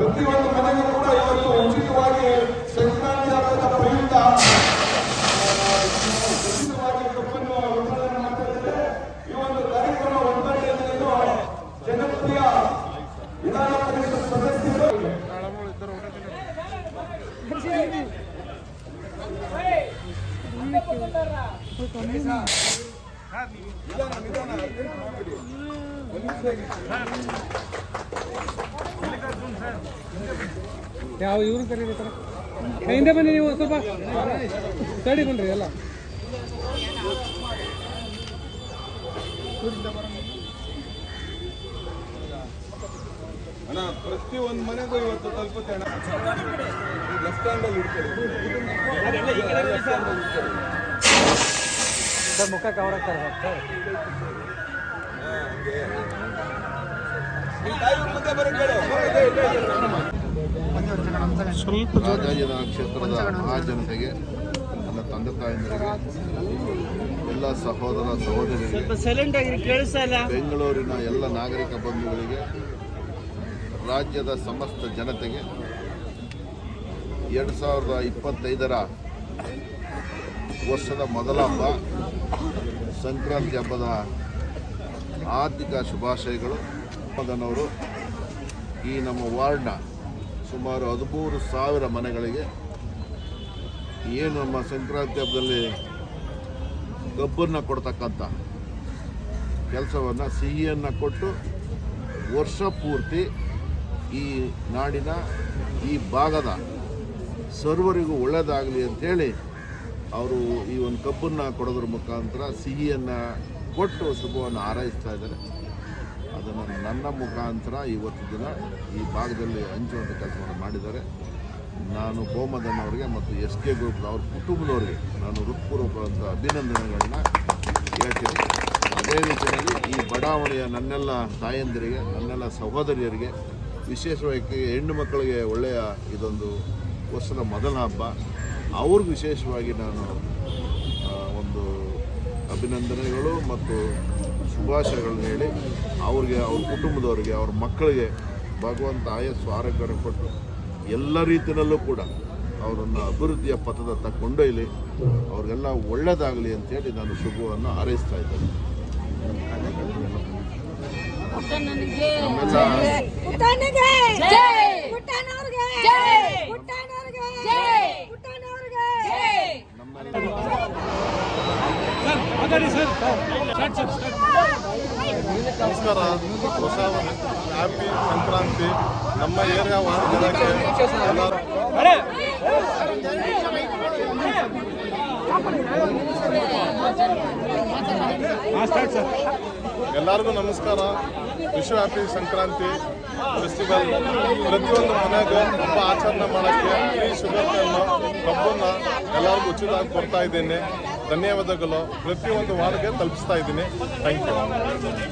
ಪ್ರತಿಯೊಂದು ಮನೆಗೂ ಕೂಡ ಇವತ್ತು ಉಚಿತವಾಗಿ ಸಂಕ್ರಾಂತಿ ಹಬ್ಬದ ಪ್ರಯುಕ್ತ ಉಚಿತವಾಗಿ ಕಪ್ಪನ್ನು ವಿತರಣೆ ಮಾಡ್ತಾ ಇದ್ದಾರೆ. ಈ ಒಂದು ಕಾರ್ಯಕ್ರಮ ಉದ್ಘಾಟನೆಯನ್ನು ಜನಪ್ರಿಯ ವಿಧಾನ ಪರಿಷತ್ ಸದಸ್ಯರು. ಯಾವ ಇವ್ರು ಕರೀತಾರೆ ಹಿಂದೆ ಬನ್ನಿ ನೀವು ಸ್ವಲ್ಪ ತಡಿ ಬನ್ರಿ ಎಲ್ಲ. ಅಣ್ಣ ಪ್ರತಿಯೊಂದು ಮನೆಗೂ ಇವತ್ತು ತಲುಪುತ್ತೆ ಅಣ್ಣ. ಲೆಫ್ಟ್ ಇಡ್ತಾರೆ. ಸರ್ ಮುಖ ಕವರ್ ಆಗ್ತಾರೆ ಸರ್ ಸ್ವಲ್ಪ ರಾಜಾಜಿನ ಕ್ಷೇತ್ರದ ಮಹಾಜನತೆಗೆ ನನ್ನ ತಂದೆ ತಾಯಂದಿರಿಗೆ ಎಲ್ಲ ಸಹೋದರ ಸಹೋದರಿಯರಿಗೆ ಸೈಲೆಂಟ್ ಆಗಿರಿ ಕೇಳಿಸ್ತಾ ಬೆಂಗಳೂರಿನ ಎಲ್ಲ ನಾಗರಿಕ ಬಂಧುಗಳಿಗೆ ರಾಜ್ಯದ ಸಮಸ್ತ ಜನತೆಗೆ ಎರಡು ಸಾವಿರದ ಇಪ್ಪತ್ತೈದರ ವರ್ಷದ ಮೊದಲ ಹಬ್ಬ ಸಂಕ್ರಾಂತಿ ಹಬ್ಬದ ಆರ್ಥಿಕ ಶುಭಾಶಯಗಳು. ಮದನವರು ಈ ನಮ್ಮ ವಾರ್ಡ್ನ ಸುಮಾರು ಹದಿಮೂರು ಸಾವಿರ ಮನೆಗಳಿಗೆ ಏನು ನಮ್ಮ ಸಂಕ್ರಾಂತಿ ಹಬ್ಬದಲ್ಲಿ ಗಬ್ಬರನ್ನ ಕೊಡ್ತಕ್ಕಂಥ ಕೆಲಸವನ್ನು ಸಿಹಿಯನ್ನು ಕೊಟ್ಟು ವರ್ಷ ಪೂರ್ತಿ ಈ ನಾಡಿನ ಈ ಭಾಗದ ಸರ್ವರಿಗೂ ಒಳ್ಳೆಯದಾಗಲಿ ಅಂಥೇಳಿ ಅವರು ಈ ಒಂದು ಕಬ್ಬನ್ನು ಕೊಡೋದ್ರ ಮುಖಾಂತರ ಸಿಹಿಯನ್ನು ಕೊಟ್ಟು ಶುಭವನ್ನು ಹಾರೈಸ್ತಾ ಇದ್ದಾರೆ. ಅದನ್ನು ನನ್ನ ಮುಖಾಂತರ ಇವತ್ತು ದಿನ ಈ ಭಾಗದಲ್ಲಿ ಹಂಚುವಂಥ ಕೆಲಸವನ್ನು ಮಾಡಿದ್ದಾರೆ. ನಾನು ಗೋಮದನ್ ಅವರಿಗೆ ಮತ್ತು ಎಸ್ ಕೆ ಗ್ರೂಪ್ ಅವ್ರ ಕುಟುಂಬದವರಿಗೆ ನಾನು ಹೃತ್ಪೂರ್ವಕವಾದಂಥ ಅಭಿನಂದನೆಗಳನ್ನ ಹೇಳ್ತೀನಿ. ಅದೇ ರೀತಿಯಲ್ಲಿ ಈ ಬಡಾವಣೆಯ ನನ್ನೆಲ್ಲ ತಾಯಂದಿರಿಗೆ, ನನ್ನೆಲ್ಲ ಸಹೋದರಿಯರಿಗೆ, ವಿಶೇಷವಾಗಿ ಹೆಣ್ಣು ಮಕ್ಕಳಿಗೆ ಒಳ್ಳೆಯ ಇದೊಂದು ವರ್ಷದ ಮೊದಲ ಹಬ್ಬ. ಅವ್ರಿಗೆ ವಿಶೇಷವಾಗಿ ನಾನು ಒಂದು ಅಭಿನಂದನೆಗಳು ಮತ್ತು ಶುಭಾಶಯಗಳನ್ನ ಹೇಳಿ ಅವ್ರಿಗೆ ಅವ್ರ ಕುಟುಂಬದವರಿಗೆ ಅವ್ರ ಮಕ್ಕಳಿಗೆ ಭಗವಂತ ಆಯಸ್ಸು ಆರೋಗ್ಯವನ್ನು ಕೊಟ್ಟು ಎಲ್ಲ ರೀತಿಯಲ್ಲೂ ಕೂಡ ಅವರನ್ನು ಅಭಿವೃದ್ಧಿಯ ಪಥದತ್ತ ಕೊಂಡೊಯ್ಲಿ ಅವ್ರಿಗೆಲ್ಲ ಒಳ್ಳೆಯದಾಗಲಿ ಅಂತೇಳಿ ನಾನು ಶುಭವನ್ನು ಹಾರೈಸ್ತಾ ಇದ್ದೇನೆ. ನಮ್ಮೆಲ್ಲ ನಮಸ್ಕಾರ. ಹೊಸ ಹ್ಯಾಪಿ ಸಂಕ್ರಾಂತಿ. ನಮ್ಮ ಏರಿಯಾ ವಾರ್ಡ್ ಜನಕ್ಕೆ ಎಲ್ಲರಿಗೂ ನಮಸ್ಕಾರ. ವಿಶ್ವ ಹ್ಯಾಪಿ ಸಂಕ್ರಾಂತಿ ಫೆಸ್ಟಿವಲ್ ಪ್ರತಿಯೊಂದು ಮನೆಗೂ ಹಬ್ಬ ಆಚರಣೆ ಮಾಡೋಕ್ಕೆ ಈ ಶುಗರ್ ಕನ್ನು ಕಬ್ಬನ್ನ ಎಲ್ಲರಿಗೂ ಉಚಿತವಾಗಿ ಕೊಡ್ತಾ ಇದ್ದೀನಿ. ಧನ್ಯವಾದಗಳು. ಪ್ರತಿಯೊಂದು ವಾರ್ಡ್ಗೆ ತಲುಪಿಸ್ತಾ ಇದ್ದೀನಿ. Thank you